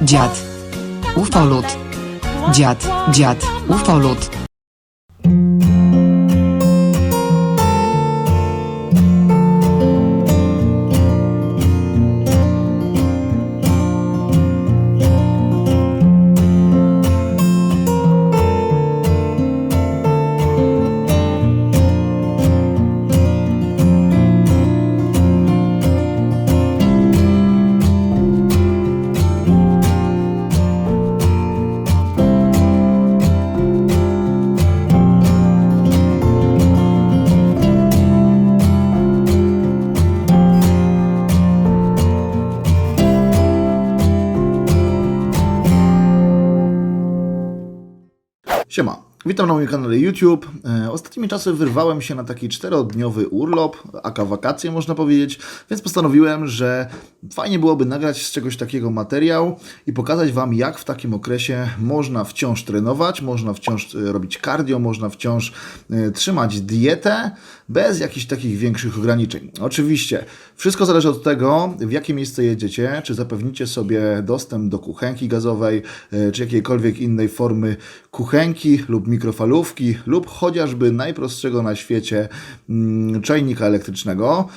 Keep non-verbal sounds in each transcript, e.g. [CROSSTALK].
dziad. Ufolud. Dziad, dziad, ufolud. Witam na moim kanale YouTube. Ostatnimi czasy wyrwałem się na taki czterodniowy urlop, aka wakacje można powiedzieć, więc postanowiłem, że fajnie byłoby nagrać z czegoś takiego materiał i pokazać Wam, jak w takim okresie można wciąż trenować, można wciąż e, robić cardio, można wciąż e, trzymać dietę bez jakichś takich większych ograniczeń. Oczywiście, wszystko zależy od tego, w jakie miejsce jedziecie, czy zapewnicie sobie dostęp do kuchenki gazowej, e, czy jakiejkolwiek innej formy kuchenki lub mikrofalówki, lub chociażby najprostszego na świecie mm, czajnika elektrycznego.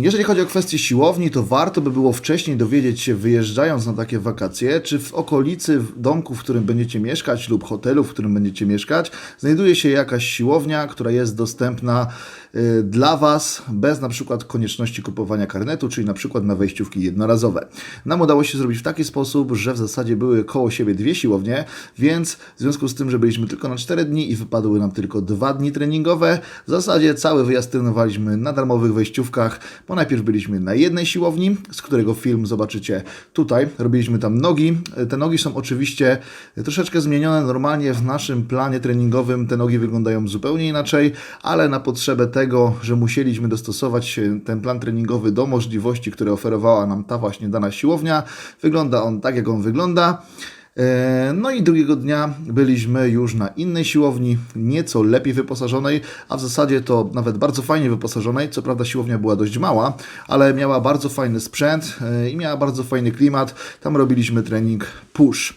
Jeżeli chodzi o kwestię siłowni, to warto by było wcześniej dowiedzieć się, wyjeżdżając na takie wakacje, czy w okolicy domku, w którym będziecie mieszkać, lub hotelu, w którym będziecie mieszkać, znajduje się jakaś siłownia, która jest dostępna y, dla Was bez na przykład konieczności kupowania karnetu, czyli na przykład na wejściówki jednorazowe. Nam udało się zrobić w taki sposób, że w zasadzie były koło siebie dwie siłownie, więc w związku z tym, że byliśmy tylko na 4 dni i wypadły nam tylko dwa dni treningowe, w zasadzie cały wyjazd trenowaliśmy na darmowych wejściówkach, bo najpierw byliśmy na jednej siłowni, z którego film zobaczycie tutaj. Robiliśmy tam nogi. Te nogi są oczywiście troszeczkę zmienione. Normalnie w naszym planie treningowym te nogi wyglądają zupełnie inaczej, ale na potrzebę tego, że musieliśmy dostosować ten plan treningowy do możliwości, które oferowała nam ta właśnie dana siłownia, wygląda on tak, jak on wygląda. E, No i drugiego dnia byliśmy już na innej siłowni, nieco lepiej wyposażonej, a w zasadzie to nawet bardzo fajnie wyposażonej. Co prawda siłownia była dość mała, ale miała bardzo fajny sprzęt e, i miała bardzo fajny klimat. Tam robiliśmy trening push.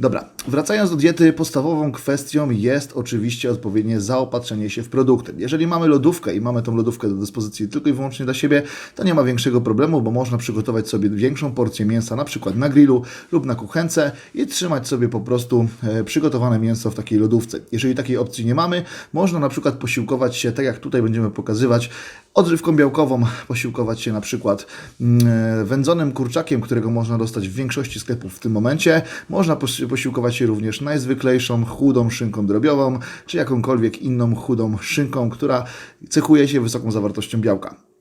Dobra, wracając do diety, podstawową kwestią jest oczywiście odpowiednie zaopatrzenie się w produkty. Jeżeli mamy lodówkę i mamy tą lodówkę do dyspozycji tylko i wyłącznie dla siebie, to nie ma większego problemu, bo można przygotować sobie większą porcję mięsa, na przykład na grillu lub na kuchence i trzymać sobie po prostu e, przygotowane mięso w takiej lodówce. Jeżeli takiej opcji nie mamy, można na przykład posiłkować się, tak jak tutaj będziemy pokazywać, odżywką białkową, posiłkować się na przykład mm, e, wędzonym kurczakiem, którego można dostać w większości sklepów w tym momencie. Można posi- posiłkować się również najzwyklejszą chudą szynką drobiową, czy jakąkolwiek inną chudą szynką, która cechuje się wysoką zawartością białka.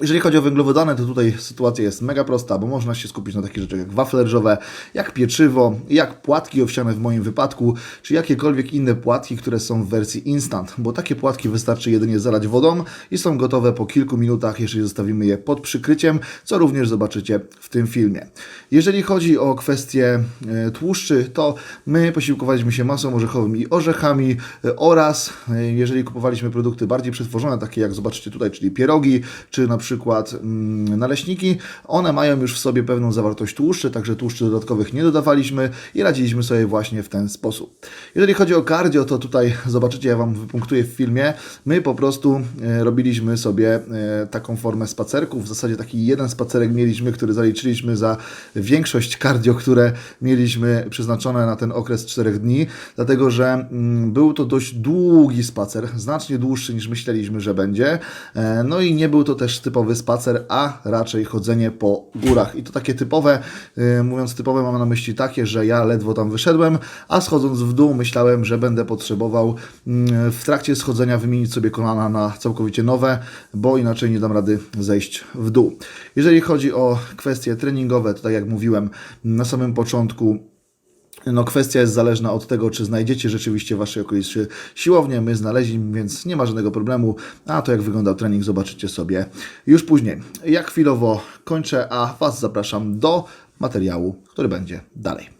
Jeżeli chodzi o węglowodany, to tutaj sytuacja jest mega prosta, bo można się skupić na takich rzeczach jak wafle ryżowe, jak pieczywo, jak płatki owsiane w moim wypadku, czy jakiekolwiek inne płatki, które są w wersji instant, bo takie płatki wystarczy jedynie zalać wodą i są gotowe po kilku minutach, jeżeli zostawimy je pod przykryciem, co również zobaczycie w tym filmie. Jeżeli chodzi o kwestię e, tłuszczy, to my posiłkowaliśmy się masą orzechową i orzechami e, oraz e, jeżeli kupowaliśmy produkty bardziej przetworzone, takie jak zobaczycie tutaj, czyli pierogi, czy na przykład mm, naleśniki, one mają już w sobie pewną zawartość tłuszczy, także tłuszczy dodatkowych nie dodawaliśmy i radziliśmy sobie właśnie w ten sposób. Jeżeli chodzi o cardio, to tutaj [LAUGHS] zobaczycie, ja Wam wypunktuję w filmie, my po prostu e, robiliśmy sobie e, taką formę spacerków, w zasadzie taki jeden spacerek mieliśmy, który zaliczyliśmy za większość cardio, które mieliśmy przeznaczone na ten okres 4 dni, dlatego że mm, był to dość długi spacer, znacznie dłuższy niż myśleliśmy, że będzie. E, No i nie był to też typowy spacer, a raczej chodzenie po górach. I to takie typowe, e, mówiąc typowe, mam na myśli takie, że ja ledwo tam wyszedłem, a schodząc w dół myślałem, że będę potrzebował mm, w trakcie schodzenia wymienić sobie kolana na całkowicie nowe, bo inaczej nie dam rady zejść w dół. Jeżeli chodzi o kwestie treningowe, to tak jak mówiłem na samym początku, no, kwestia jest zależna od tego, czy znajdziecie rzeczywiście w Waszej okolicy siłownię. My znaleźliśmy, więc nie ma żadnego problemu. A to, jak wyglądał trening, zobaczycie sobie już później. Ja chwilowo kończę, a Was zapraszam do materiału, który będzie dalej.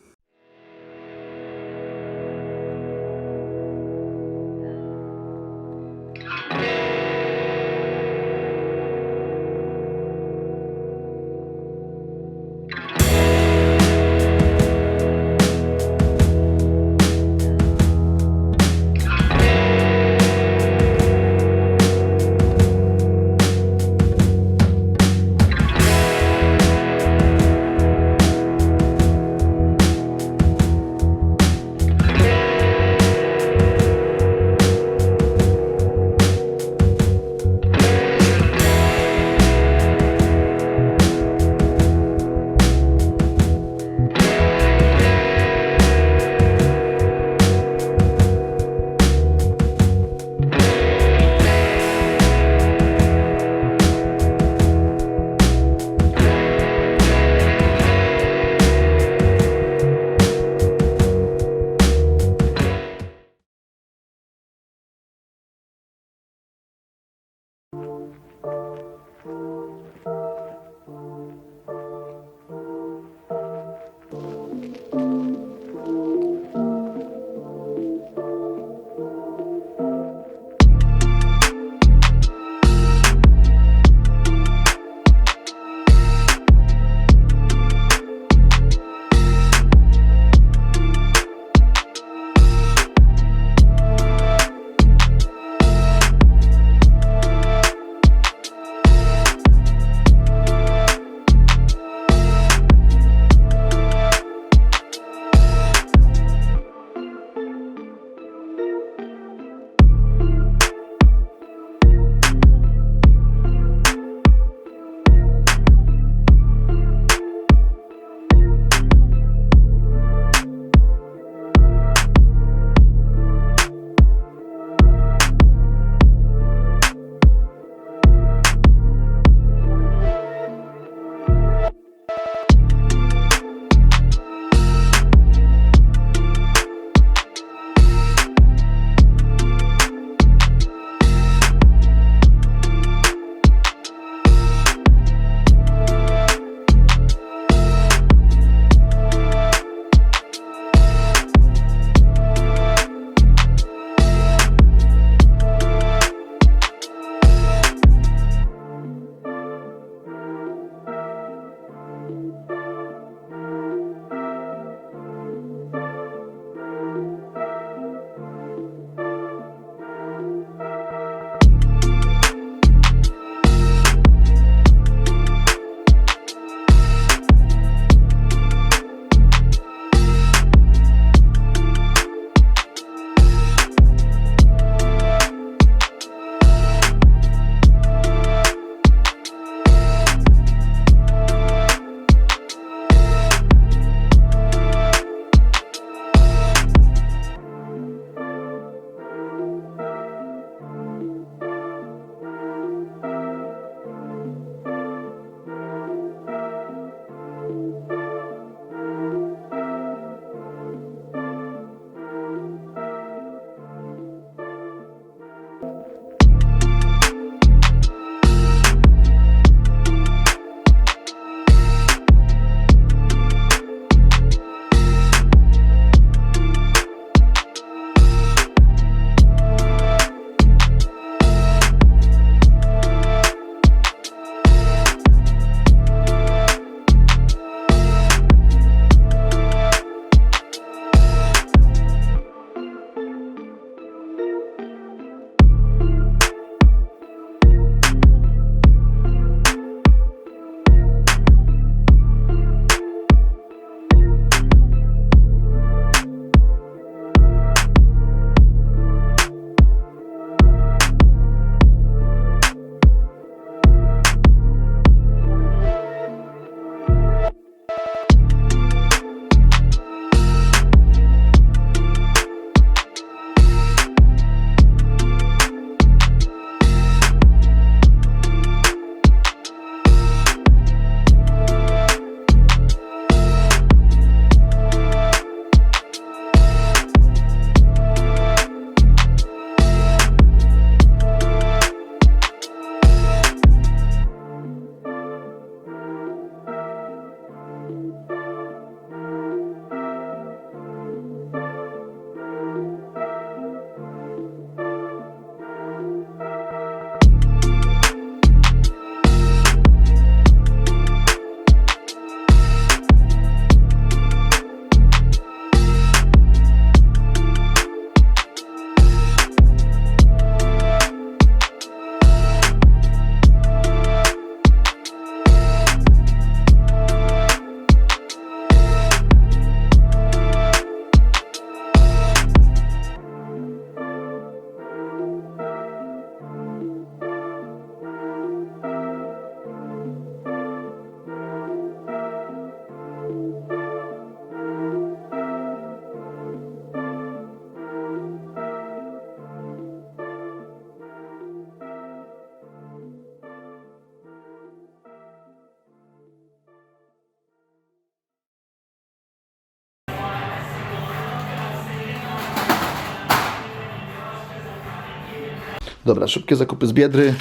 Dobra, szybkie zakupy z Biedry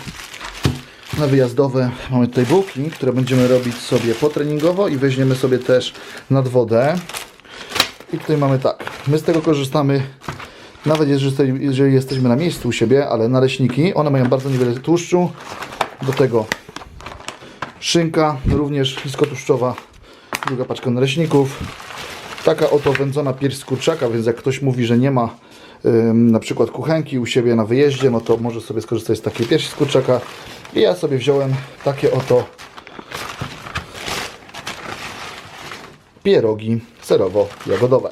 na wyjazdowe. Mamy tutaj bułki, które będziemy robić sobie potreningowo i weźmiemy sobie też nad wodę. I tutaj mamy tak, my z tego korzystamy nawet jeżeli, jesteśmy na miejscu u siebie, ale naleśniki, one mają bardzo niewiele tłuszczu. Do tego szynka, również niskotłuszczowa, druga paczka naleśników. Taka oto wędzona pierś z kurczaka, więc jak ktoś mówi, że nie ma na przykład kuchenki u siebie na wyjeździe, no to może sobie skorzystać z takiej piersi z kurczaka. I ja sobie wziąłem takie oto pierogi serowo-jagodowe.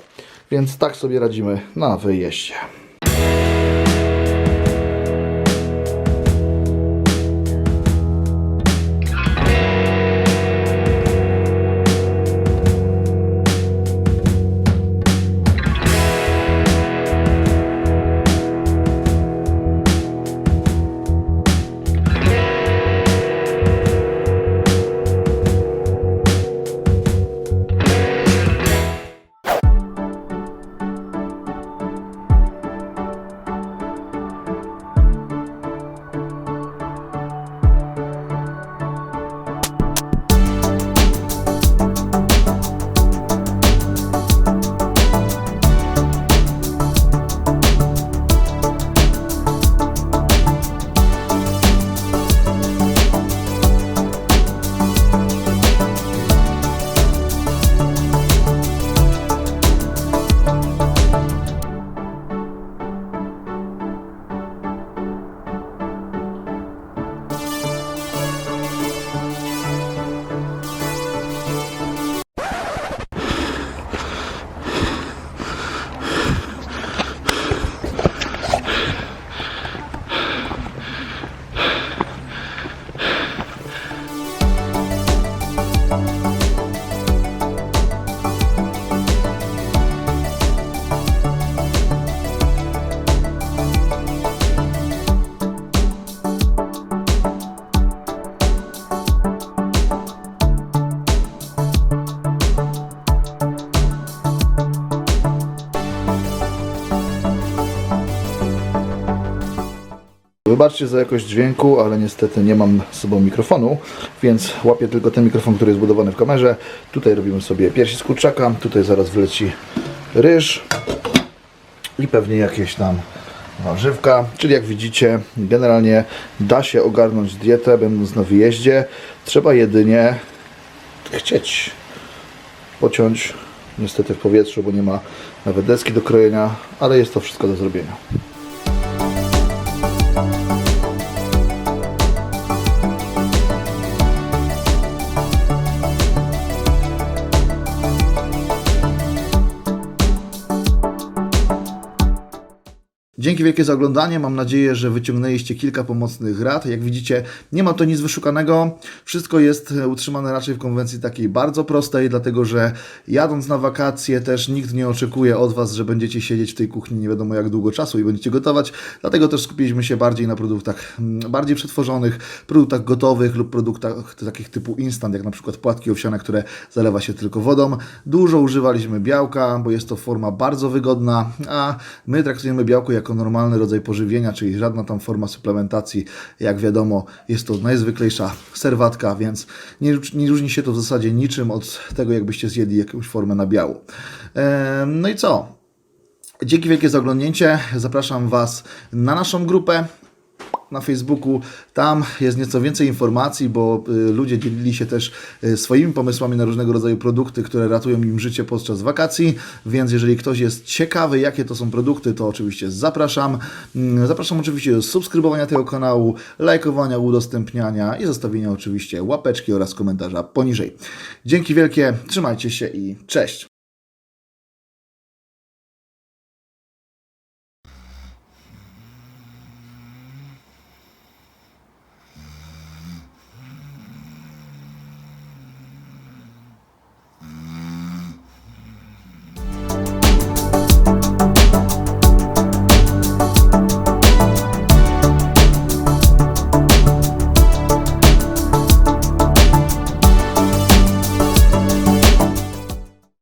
Więc tak sobie radzimy na wyjeździe. Wybaczcie za jakość dźwięku, ale niestety nie mam z sobą mikrofonu, więc łapię tylko ten mikrofon, który jest budowany w kamerze. Tutaj robimy sobie piersi z kurczaka, tutaj zaraz wleci ryż i pewnie jakieś tam warzywka. Czyli jak widzicie, generalnie da się ogarnąć dietę, będąc na wyjeździe. Trzeba jedynie chcieć pociąć, niestety w powietrzu, bo nie ma nawet deski do krojenia, ale jest to wszystko do zrobienia. Dzięki wielkie za oglądanie. Mam nadzieję, że wyciągnęliście kilka pomocnych rad. Jak widzicie, nie ma to nic wyszukanego. Wszystko jest e, utrzymane raczej w konwencji takiej bardzo prostej, dlatego że jadąc na wakacje też nikt nie oczekuje od Was, że będziecie siedzieć w tej kuchni nie wiadomo jak długo czasu i będziecie gotować. Dlatego też skupiliśmy się bardziej na produktach mm, bardziej przetworzonych, produktach gotowych lub produktach takich typu instant, jak na przykład płatki owsiane, które zalewa się tylko wodą. Dużo używaliśmy białka, bo jest to forma bardzo wygodna, a my traktujemy białko jako normalny rodzaj pożywienia, czyli żadna tam forma suplementacji. Jak wiadomo, jest to najzwyklejsza serwatka, więc nie, nie różni się to w zasadzie niczym od tego, jakbyście zjedli jakąś formę nabiału. No i co? Dzięki wielkie za oglądnięcie. Zapraszam Was na naszą grupę na Facebooku. Tam jest nieco więcej informacji, bo y, ludzie dzielili się też y, swoimi pomysłami na różnego rodzaju produkty, które ratują im życie podczas wakacji. Więc jeżeli ktoś jest ciekawy, jakie to są produkty, to oczywiście zapraszam. Mm, Zapraszam oczywiście do subskrybowania tego kanału, lajkowania, udostępniania i zostawienia oczywiście łapeczki oraz komentarza poniżej. Dzięki wielkie, trzymajcie się i cześć!